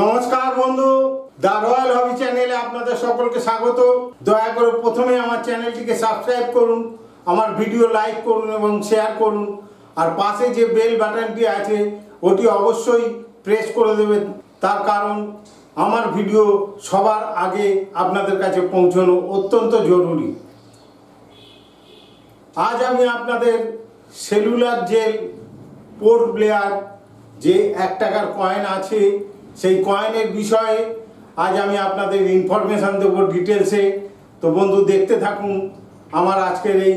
নমস্কার বন্ধু the royal হবি চ্যানেলে আপনাদের সকলকে স্বাগত। দয়া করে প্রথমে আমার চ্যানেলটিকে সাবস্ক্রাইব করুন, আমার ভিডিও লাইক করুন এবং শেয়ার করুন, আর পাশে যে বেল বাটনটি আছে, ওটি অবশ্যই প্রেস করে দেবেন। তার কারণ, আমার ভিডিও সবার আগে আপনাদের কাছে পৌঁছানো অত্যন্ত জরুরি। আজ আমি আপনাদের সেলুলার জেল, পোর্ট ব্লেয়ার যে এক টাকার কয়েন আছে সেই কয়েনের বিষয়ে আজ আমি আপনাদের ইনফরমেশান দেবো ডিটেলসে তো বন্ধু, দেখতে থাকুন আমার আজকের এই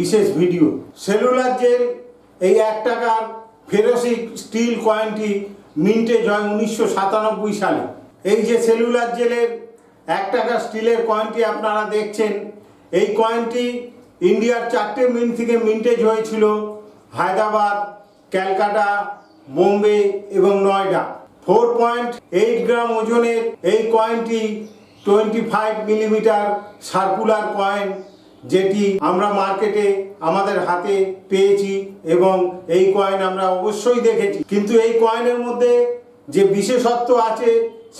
বিশেষ ভিডিও সেলুলার জেল এই এক টাকার ফেরোসিক স্টিল কয়েনটি মিন্টেজ হয় উনিশশো সাতানব্বই সালে। এই যে সেলুলার জেলের এক টাকা স্টিলের কয়েনটি আপনারা দেখছেন, এই কয়েনটি ইন্ডিয়ার চারটে মিন্ট থেকে মিন্টেজ হয়েছিল হায়দ্রাবাদ, ক্যালকাটা, বোম্বে এবং Noida. Four point eight gram ওজনের এই কয়েনটি twenty five millimetre circular coin যেটি আমরা মার্কেটে আমাদের হাতে পেয়েছি এবং এই কয়েন আমরা অবশ্যই দেখেছি। কিন্তু এই কয়েনের মধ্যে যে বিশেষত্ব আছে,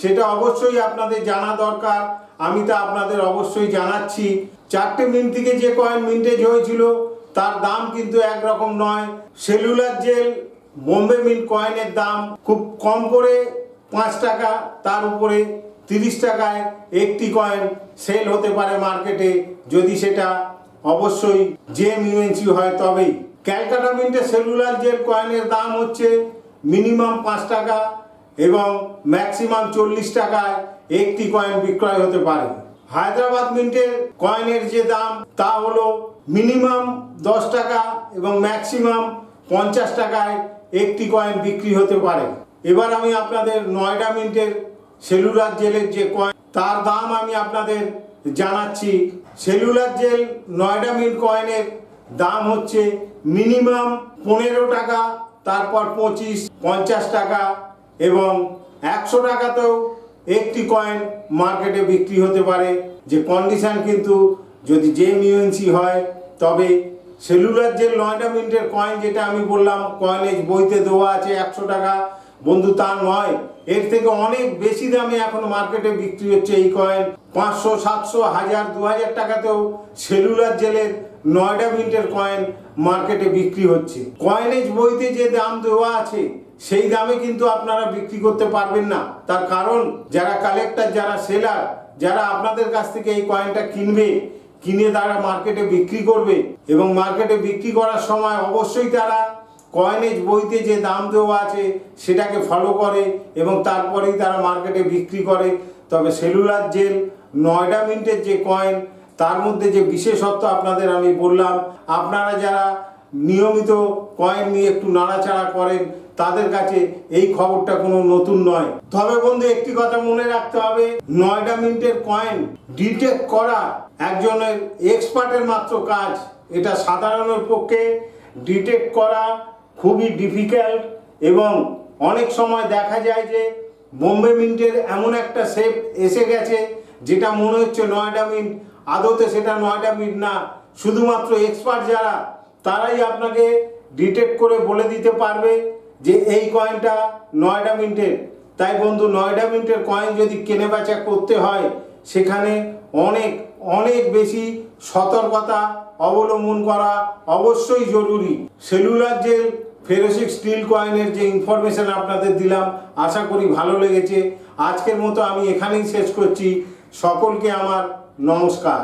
সেটা অবশ্যই আপনাদের জানা দরকার। আমি তা আপনাদের অবশ্যই জানাচ্ছি। চারটে মিন্ট থেকে যে কয়েন মিন্টেজ হয়েছিল, তার দাম কিন্তু একরকম নয়। সেলুলার জেল বোম্বে মিন্ট কয়েনের দাম খুব কম করে পাঁচ টাকা, তার উপরে তিরিশ টাকায় একটি কয়েন সেল হতে পারে মার্কেটে, যদি সেটা অবশ্যই জেম ইউএনসি হয় তবেই। ক্যালকাটা মিন্টের সেলুলার জেল কয়েনের দাম হচ্ছে মিনিমাম পাঁচ টাকা এবং ম্যাক্সিমাম চল্লিশ টাকায় একটি কয়েন বিক্রয় হতে পারে। হায়দ্রাবাদ মিন্টের কয়েনের যে দাম, তা হলো মিনিমাম দশ টাকা এবং ম্যাক্সিমাম পঞ্চাশ টাকায় একটি কয়েন বিক্রি হতে পারে। এবার আমি আপনাদের নয়ডা মিন্টের সেলুলার জেলের যে কয়েন তার দাম আমি আপনাদের জানাচ্ছি। সেলুলার জেল নয়ডা মিন্ট কয়েনের দাম হচ্ছে মিনিমাম পনেরো টাকা, তারপর পঁচিশ, পঞ্চাশ টাকা এবং একশো টাকাতেও একটি কয়েন মার্কেটে বিক্রি হতে পারে। যে কন্ডিশন কিন্তু যদি জেম হয়, তবে সেলুলার যে নয়ডা মিনিটের কয়েন যেটা আমি বললাম কয়েনেজ বইতে দেওয়া আছে একশো টাকা। বন্ধু, তা নয়। এর থেকে অনেক বেশি দামে এখন মার্কেটে বিক্রি হচ্ছে এই কয়েন পাঁচশো, সাতশো, হাজার, দু হাজার টাকাতেও সেলুলার জেলের নয়ডা মিনিটের কয়েন মার্কেটে বিক্রি হচ্ছে। কয়েনেজ বইতে যে দাম দেওয়া আছে, সেই দামে কিন্তু আপনারা বিক্রি করতে পারবেন না। তার কারণ, যারা কালেক্টর যারা সেলার যারা আপনাদের কাছ থেকে এই কয়েনটা কিনবে কিনে তারা মার্কেটে বিক্রি করবে এবং মার্কেটে বিক্রি করার সময় অবশ্যই তারা কয়েনেজ বইতে যে দাম দেওয়া আছে সেটাকে ফলো করে এবং তারপরেই তারা মার্কেটে বিক্রি করে। তবে সেলুলার জেল, নয়ডা মিন্টের যে কয়েন তার মধ্যে যে বিশেষত্ব আপনাদের আমি বললাম, আপনারা যারা নিয়মিত কয়েন নিয়ে একটু নাড়াচাড়া করেন তাদের কাছে এই খবরটা কোনো নতুন নয়। তবে বন্ধু, একটি কথা মনে রাখতে হবে, নয়ডা মিনিটের কয়েন ডিটেক্ট করা একজনের এক্সপার্টের মাত্র কাজ। এটা সাধারণের পক্ষে ডিটেক্ট করা খুবই ডিফিকাল্ট এবং অনেক সময় দেখা যায় যে বোম্বে মিন্টের এমন একটা শেপ এসে গেছে, যেটা মনে হচ্ছে নয়ডা মিন্ট আদতে সেটা নয়ডা মিন্ট না। শুধুমাত্র এক্সপার্ট যারা, তারাই আপনাকে ডিটেক্ট করে বলে দিতে পারবে। যে এই কয়েনটা নয়ডা মিন্টের তাই বন্ধু নয়ডা মিন্টের কয়েন যদি কেনে বেচা করতে হয়, সেখানে অনেক অনেক বেশি সতর্কতা অবলম্বন করা অবশ্যই জরুরি। সেলুলার জেল ফেরোসিক স্টিল কয়েনের যে ইনফরমেশন আপনাদের দিলাম, আশা করি ভালো লেগেছে। আজকের মতো আমি এখানেই শেষ করছি। সকলকে আমার নমস্কার।